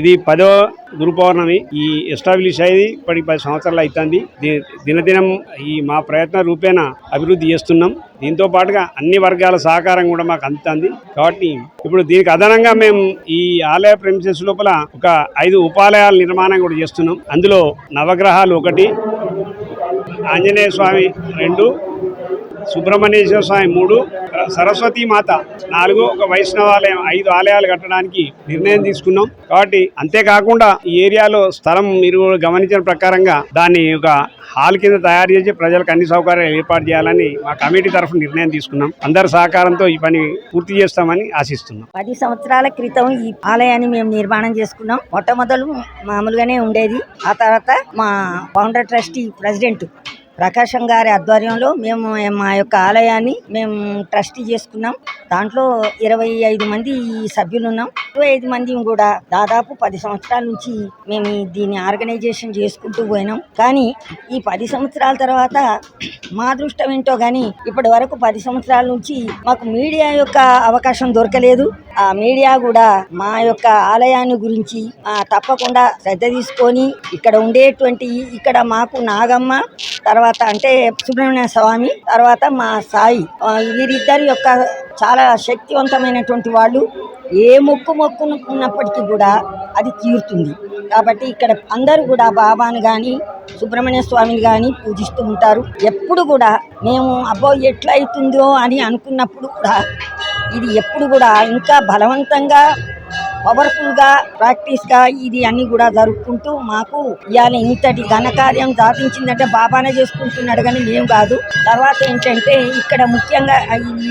ఇది పదో గురు పౌర్ణమి ఈ ఎస్టాబ్లిష్ అయ్యి ఇప్పటికి పది సంవత్సరాలు అవుతుంది దినదినం ఈ మా ప్రయత్న రూపేణ అభివృద్ధి చేస్తున్నాం. దీంతో పాటుగా అన్ని వర్గాల సహకారం కూడా మాకు అందుతుంది. కాబట్టి ఇప్పుడు దీనికి అదనంగా మేము ఈ ఆలయ ప్రెమిసెస్ లోపల ఒక ఐదు ఉపాలయాల నిర్మాణం కూడా చేస్తున్నాం. అందులో నవగ్రహాలు ఒకటి ఆంజనేయ స్వామి రెండు సుబ్రహ్మణ్యేశ్వర స్వామి మూడు సరస్వతి మాత నాలుగు ఒక వైష్ణవాలయం ఐదు ఆలయాలు కట్టడానికి నిర్ణయం తీసుకున్నాం. కాబట్టి అంతేకాకుండా ఈ ఏరియాలో స్థలం మీరు గమనించిన ప్రకారంగా దాన్ని ఒక హాల్ కింద తయారు చేసి ప్రజలకు అన్ని సౌకర్యాలు ఏర్పాటు చేయాలని మా కమిటీ తరఫున నిర్ణయం తీసుకున్నాం. అందరి సహకారంతో ఈ పని పూర్తి చేస్తామని ఆశిస్తున్నాం. పది సంవత్సరాల క్రితం ఈ ఆలయాన్ని మేము నిర్మాణం చేసుకున్నాం. మొట్టమొదలు మామూలుగానే ఉండేది. ఆ తర్వాత మా ఫౌండర్ ట్రస్టీ ప్రెసిడెంట్ ప్రకాశం గారి ఆధ్వర్యంలో మేము మా యొక్క ఆలయాన్ని మేము ట్రస్టీ చేసుకున్నాం. దాంట్లో ఇరవై ఐదు మంది సభ్యులు ఉన్నాం ఇరవై ఐదు మంది కూడా దాదాపు పది సంవత్సరాల నుంచి మేము దీన్ని ఆర్గనైజేషన్ చేసుకుంటూ పోయినాం. కానీ ఈ పది సంవత్సరాల తర్వాత మా అదృష్టం ఏంటో కానీ ఇప్పటి వరకు పది సంవత్సరాల నుంచి మాకు మీడియా యొక్క అవకాశం దొరకలేదు. ఆ మీడియా కూడా మా యొక్క ఆలయాన్ని గురించి తప్పకుండా శ్రద్ధ తీసుకొని ఇక్కడ ఉండేటువంటి ఇక్కడ మాకు నాగమ్మ తర్వాత అంటే సుబ్రహ్మణ్య స్వామి తర్వాత మా సాయి వీరిద్దరి యొక్క చాలా శక్తివంతమైనటువంటి వాళ్ళు. ఏ మొక్కు మొక్కునుకున్నప్పటికీ కూడా అది తీరుతుంది. కాబట్టి ఇక్కడ అందరూ కూడా బాబాను కానీ సుబ్రహ్మణ్య స్వామిని కానీ పూజిస్తూ ఉంటారు. ఎప్పుడు కూడా మేము అబ్బో ఎట్లయితుందో అని అనుకున్నప్పుడు కూడా ఇది ఎప్పుడు కూడా ఇంకా బలవంతంగా పవర్ఫుల్గా ప్రాక్టీస్గా ఇది అన్ని కూడా జరుపుకుంటూ మాకు ఇవాళ ఇంతటి ఘనకార్యం సాధించిందంటే బాబానే చేసుకుంటున్నాడు కానీ మేము కాదు. తర్వాత ఏంటంటే ఇక్కడ ముఖ్యంగా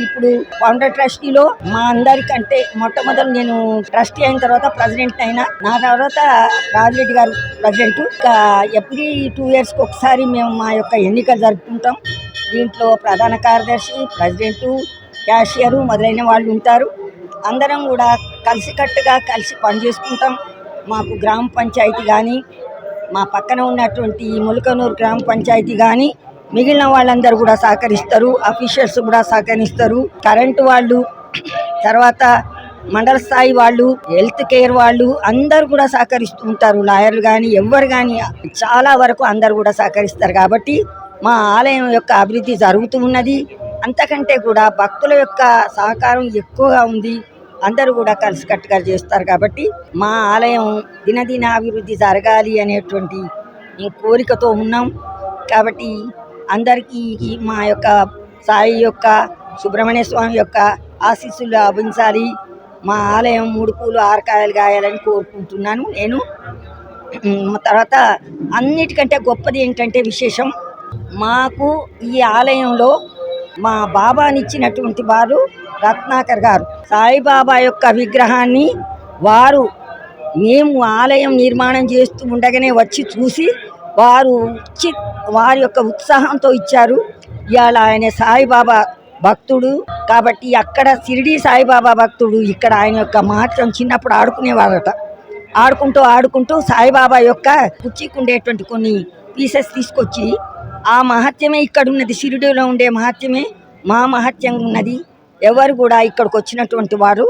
ఇప్పుడు ఫౌండర్ ట్రస్టీలో మా అందరికంటే మొట్టమొదటి నేను ట్రస్టీ అయిన తర్వాత ప్రెసిడెంట్ అయినా నా తర్వాత రాజిరెడ్డి గారు ప్రెసిడెంట్. ఇంకా ఎవ్రీ టూ ఇయర్స్కి ఒకసారి మేము మా యొక్క ఎన్నికలు జరుపుకుంటాం. దీంట్లో ప్రధాన కార్యదర్శి ప్రెసిడెంటు క్యాషియరు మొదలైన వాళ్ళు ఉంటారు. అందరం కూడా కలిసికట్టుగా కలిసి పనిచేసుకుంటాం. మాకు గ్రామ పంచాయతీ కానీ మా పక్కన ఉన్నటువంటి ములకనూరు గ్రామ పంచాయతీ కానీ మిగిలిన వాళ్ళందరూ కూడా సహకరిస్తారు అఫీషియల్స్ కూడా సహకరిస్తారు. కరెంటు వాళ్ళు తర్వాత మండల స్థాయి వాళ్ళు హెల్త్ కేర్ వాళ్ళు అందరు కూడా సహకరిస్తూ ఉంటారు. లాయర్లు కానీ ఎవరు కానీ చాలా వరకు అందరు కూడా సహకరిస్తారు. కాబట్టి మా ఆలయం యొక్క అభివృద్ధి జరుగుతూ ఉన్నది. అంతకంటే కూడా భక్తుల యొక్క సహకారం ఎక్కువగా ఉంది. అందరూ కూడా కలిసికట్టుగా చేస్తారు కాబట్టి మా ఆలయం దినదిన అభివృద్ధి జరగాలి అనేటువంటి కోరికతో ఉన్నాం. కాబట్టి అందరికీ మా యొక్క సాయి యొక్క సుబ్రహ్మణ్య స్వామి యొక్క ఆశీస్సులు లభించాలి. మా ఆలయం మూడు పూలు ఆరకాయలు కాయాలని కోరుకుంటున్నాను. నేను తర్వాత అన్నిటికంటే గొప్పది ఏంటంటే విశేషం మాకు ఈ ఆలయంలో మా బాబానిచ్చినటువంటి వారు రత్నాకర్ గారు. సాయిబాబా యొక్క విగ్రహాన్ని వారు మేము ఆలయం నిర్మాణం చేస్తూ ఉండగానే వచ్చి చూసి వారు ఇచ్చి వారి యొక్క ఉత్సాహంతో ఇచ్చారు. ఇవాళ ఆయన సాయిబాబా భక్తుడు కాబట్టి అక్కడ షిరిడి సాయిబాబా భక్తుడు ఇక్కడ ఆయన యొక్క మాత్రం చిన్నప్పుడు ఆడుకునేవారట. ఆడుకుంటూ ఆడుకుంటూ సాయిబాబా యొక్క కుర్చీకి ఉండేటువంటి కొన్ని పీసెస్ తీసుకొచ్చి ఆ మహత్యమే ఇక్కడ ఉన్నది షిరిడిలో ఉండే మహత్యమే మా మహత్యం ఉన్నది ఎవరు కూడా ఇక్కడికి వచ్చినటువంటి వారు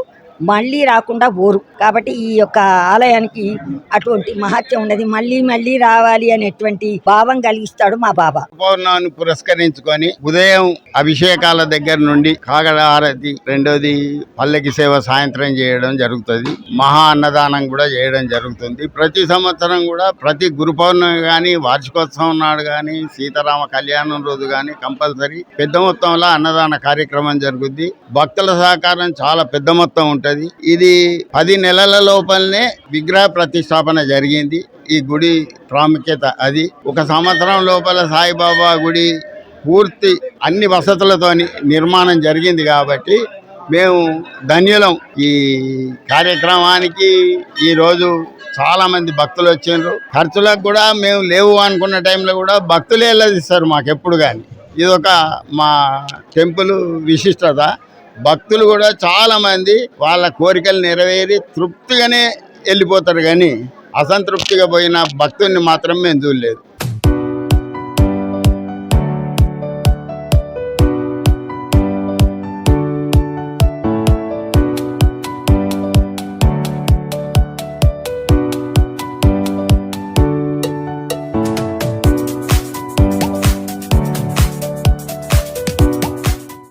మళ్ళీ రాకుండా ఊరు కాబట్టి ఈ యొక్క ఆలయానికి అటువంటి మహత్యం ఉన్నది. మళ్ళీ మళ్ళీ రావాలి అనేటువంటి భావం కలిగిస్తాడు మా బాబా. పూర్ణాన్ని పురస్కరించుకొని ఉదయం అభిషేకాల దగ్గర నుండి కాగడ హారతి రెండోది పల్లకి సేవ సాయంత్రం చేయడం జరుగుతుంది. మహా అన్నదానం కూడా చేయడం జరుగుతుంది. ప్రతి సంవత్సరం కూడా ప్రతి గురు పౌర్ణమి కానీ వార్షికోత్సవం నాడు కానీ సీతారామ కళ్యాణం రోజు కానీ కంపల్సరీ పెద్ద మొత్తంలో అన్నదాన కార్యక్రమం జరుగుద్ది. భక్తుల సహకారం చాలా పెద్ద మొత్తం ఉంటది. ఇది పది నెలల లోపలనే విగ్రహ ప్రతిష్టాపన జరిగింది. ఈ గుడి ప్రాముఖ్యత అది. ఒక సంవత్సరం లోపల సాయిబాబా గుడి పూర్తి అన్ని వసతులతోని నిర్మాణం జరిగింది కాబట్టి మేము ధన్యులం. ఈ కార్యక్రమానికి ఈరోజు చాలా మంది భక్తులు వచ్చిండ్రు. ఖర్చులకు కూడా మేము లేవు అనుకున్న టైంలో కూడా భక్తులే వెళ్ళదిస్తారు మాకు ఎప్పుడు కానీ. ఇదొక మా టెంపుల్ విశిష్టత. భక్తులు కూడా చాలా మంది వాళ్ళ కోరికలు నెరవేరి తృప్తిగానే వెళ్ళిపోతారు కానీ అసంతృప్తిగా పోయిన భక్తుల్ని మాత్రం మేము చూడలేదు.